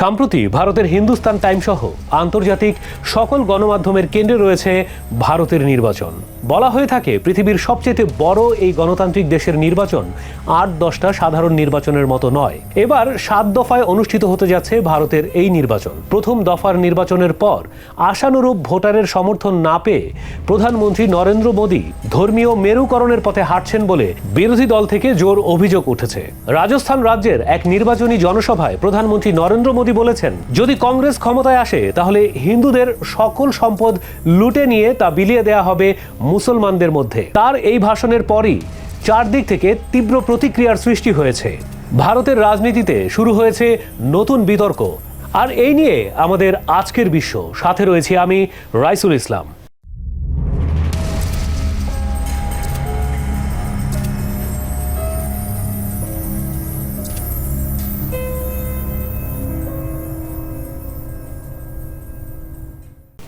সম্প্রতি ভারতের হিন্দুস্তান টাইমসহ আন্তর্জাতিক সকল গণমাধ্যমের কেন্দ্রে রয়েছে ভারতের নির্বাচন। বলা হয়ে থাকে, পৃথিবীর সবচেয়ে বড় এই গণতান্ত্রিক দেশের নির্বাচন আট দশটা সাধারণ নির্বাচনের মতো নয়। এবার সাত দফায় অনুষ্ঠিত হতে যাচ্ছে ভারতের এই নির্বাচন। প্রথম দফার নির্বাচনের পর আশানুরূপ ভোটারের সমর্থন না পেয়ে প্রধানমন্ত্রী নরেন্দ্র মোদী ধর্মীয় মেরুকরণের পথে হাঁটছেন বলে বিরোধী দল থেকে জোর অভিযোগ উঠেছে। রাজস্থান রাজ্যের এক নির্বাচনী জনসভায় প্রধানমন্ত্রী নরেন্দ্র মোদী বলেছেন, যদি কংগ্রেস ক্ষমতায় আসে, তাহলে হিন্দুদের সকল সম্পদ লুটে নিয়ে তা বিলিয়ে দেয়া হবে মুসলমানদের মধ্যে। তার এই ভাষণের পরই চারদিক থেকে তীব্র প্রতিক্রিয়ার সৃষ্টি হয়েছে। ভারতের রাজনীতিতে শুরু হয়েছে নতুন বিতর্ক। আর এই নিয়ে আমাদের আজকের বিশ্ব। সাথে রয়েছি আমি রাইসুল ইসলাম।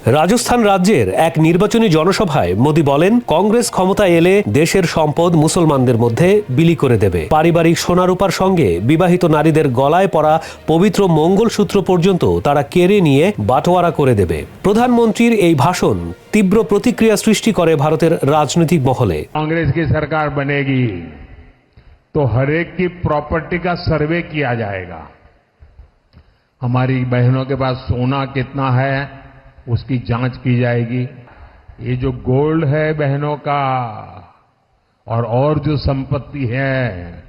রাজস্থান রাজ্যের এক নির্বাচনী জনসভায় মোদী বলেন কংগ্রেস ক্ষমতায় এলে দেশের সম্পদ মুসলমানদের মধ্যে বিলি করে দেবে পারিবারিক সোনারূপার সঙ্গে বিবাহিত নারীদের গলায় পড়া পবিত্র মঙ্গলসূত্র পর্যন্ত তারা কেড়ে নিয়ে বাটোয়ারা করে দেবে প্রধানমন্ত্রীর এই ভাষণ তীব্র প্রতিক্রিয়া সৃষ্টি করে ভারতের রাজনৈতিক মহলে कांग्रेस की सरकार बनेगी तो हर एक की प्रॉपर्टी का सर्वे किया जाएगा हमारी बहनों के पास सोना कितना है उसकी जाँच की जाएगी। ये जो गोल्ड है बहनों का, और और जो संपत्ति है,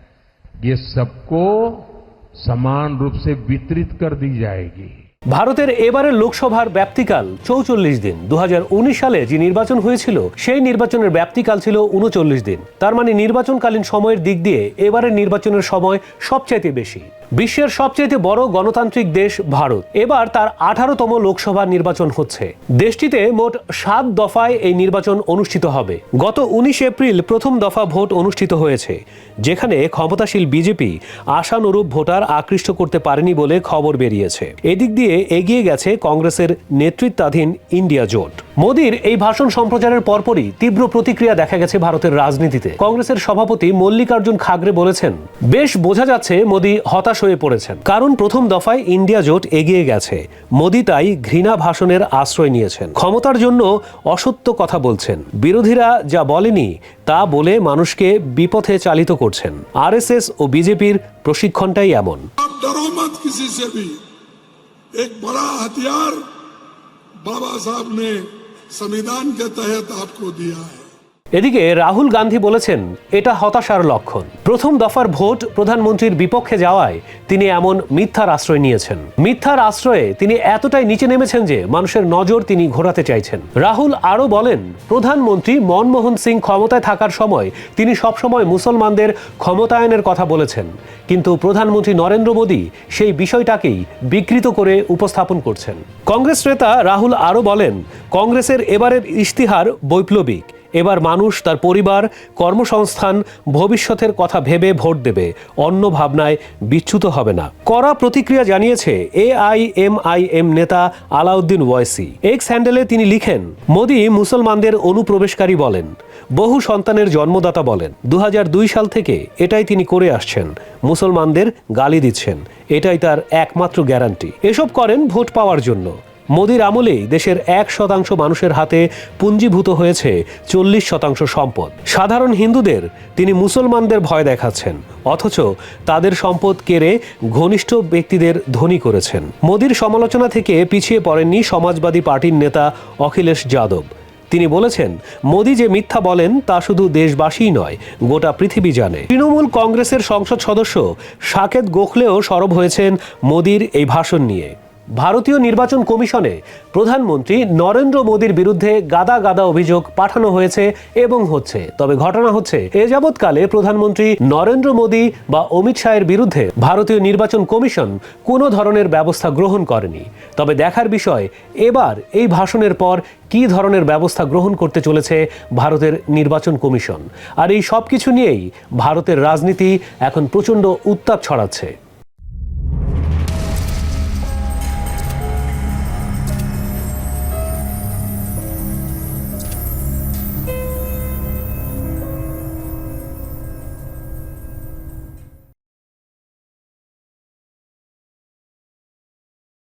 ये सबको समान रूप से वितरित कर दी जाएगी। ভারতের এবারের লোকসভার ব্যাপ্তিকাল চৌচল্লিশ দিন। দুহাজার উনিশ সালে যে নির্বাচন হয়েছিল, সেই নির্বাচনের ব্যাপ্তিকাল ছিল উনচল্লিশ দিন। তার মানে নির্বাচনকালীন সময়ের দিক দিয়ে এবারের নির্বাচনের সময় সবচাইতে বেশি। বিশ্বের সবচাইতে বড় গণতান্ত্রিক দেশ ভারত। এবার তার আঠারোতম লোকসভা নির্বাচন হচ্ছে। দেশটিতে মোট সাত দফায় এই নির্বাচন অনুষ্ঠিত হবে। গত উনিশ এপ্রিল প্রথম দফা ভোট অনুষ্ঠিত হয়েছে, যেখানে ক্ষমতাশীল বিজেপি আশানুরূপ ভোটার আকৃষ্ট করতে পারেনি বলে খবর বেরিয়েছে। এদিক দিয়ে এগিয়ে গেছে কংগ্রেসের নেতৃত্বাধীন ইন্ডিয়া জোট। মোদীর এই ভাষণ সম্প্রচারের পরপরই তীব্র প্রতিক্রিয়া দেখা গেছে ভারতের রাজনীতিতে। কংগ্রেসের সভাপতি মল্লিকার্জুন খাগড়ে বলেছেন, বেশ বোঝা যাচ্ছে মোদী হতাশ হয়ে পড়েছেন। কারণ প্রথম দফায় ইন্ডিয়া জোট এগিয়ে গেছে। মোদী তাই ঘৃণা ভাষণের আশ্রয় নিয়েছেন। ক্ষমতার জন্য অসত্য কথা বলছেন। বিরোধীরা যা বলেনি, তা বলে মানুষকে বিপথে চালিত করছেন। আরএসএস ও বিজেপির প্রশিক্ষণটাই এমন। एक बड़ा हथियार बाबा साहब ने संविधान के तहत आपको दिया है। এদিকে রাহুল গান্ধী বলেছেন, এটা হতাশার লক্ষণ। প্রথম দফার ভোট প্রধানমন্ত্রীর বিপক্ষে যাওয়ায় তিনি এমন মিথ্যার আশ্রয় নিয়েছেন। মিথ্যার আশ্রয়ে তিনি এতটাই নিচে নেমেছেন যে মানুষের নজর তিনি ঘোরাতে চাইছেন। রাহুল আরও বলেন, প্রধানমন্ত্রী মনমোহন সিং ক্ষমতায় থাকার সময় তিনি সবসময় মুসলমানদের ক্ষমতায়নের কথা বলেছেন। কিন্তু প্রধানমন্ত্রী নরেন্দ্র মোদী সেই বিষয়টাকেই বিকৃত করে উপস্থাপন করছেন। কংগ্রেস নেতা রাহুল আরও বলেন, কংগ্রেসের এবারের ইশতিহার বৈপ্লবিক। এবার মানুষ তার পরিবার, কর্মসংস্থান, ভবিষ্যতের কথা ভেবে ভোট দেবে। অন্য ভাবনায় বিচ্যুত হবে না। কড়া প্রতিক্রিয়া জানিয়েছে এআইএমআইএম নেতা আলাউদ্দিন ওয়াইসি। এক্স হ্যান্ডেলে তিনি লিখেন, মোদি মুসলমানদের অনুপ্রবেশকারী বলেন, বহু সন্তানের জন্মদাতা বলেন। দু হাজার দুই সাল থেকে এটাই তিনি করে আসছেন। মুসলমানদের গালি দিচ্ছেন। এটাই তার একমাত্র গ্যারান্টি। এসব করেন ভোট পাওয়ার জন্য। মোদির আমলেই দেশের এক শতাংশ মানুষের হাতে পুঞ্জীভূত হয়েছে চল্লিশ শতাংশ সম্পদ। সাধারণ হিন্দুদের তিনি মুসলমানদের ভয় দেখাচ্ছেন, অথচ তাদের সম্পদ কেড়ে ঘনিষ্ঠ ব্যক্তিদের ধনী করেছেন। মোদির সমালোচনা থেকে পিছিয়ে পড়েননি সমাজবাদী পার্টির নেতা অখিলেশ যাদব। তিনি বলেছেন, মোদী যে মিথ্যা বলেন তা শুধু দেশবাসীই নয়, গোটা পৃথিবী জানে। তৃণমূল কংগ্রেসের সংসদ সদস্য সাকেত গোখলেও সরব হয়েছেন মোদীর এই ভাষণ নিয়ে। ভারতীয় নির্বাচন কমিশনে প্রধানমন্ত্রী নরেন্দ্র মোদীর বিরুদ্ধে গাদা গাদা অভিযোগ পাঠানো হয়েছে এবং হচ্ছে। তবে ঘটনা হচ্ছে, এ যাবৎকালে প্রধানমন্ত্রী নরেন্দ্র মোদী বা অমিত শাহের বিরুদ্ধে ভারতীয় নির্বাচন কমিশন কোনো ধরনের ব্যবস্থা গ্রহণ করেনি। তবে দেখার বিষয়, এবার এই ভাষণের পর কী ধরনের ব্যবস্থা গ্রহণ করতে চলেছে ভারতের নির্বাচন কমিশন। আর এই সব কিছু নিয়েই ভারতের রাজনীতি এখন প্রচণ্ড উত্তাপ ছড়াচ্ছে।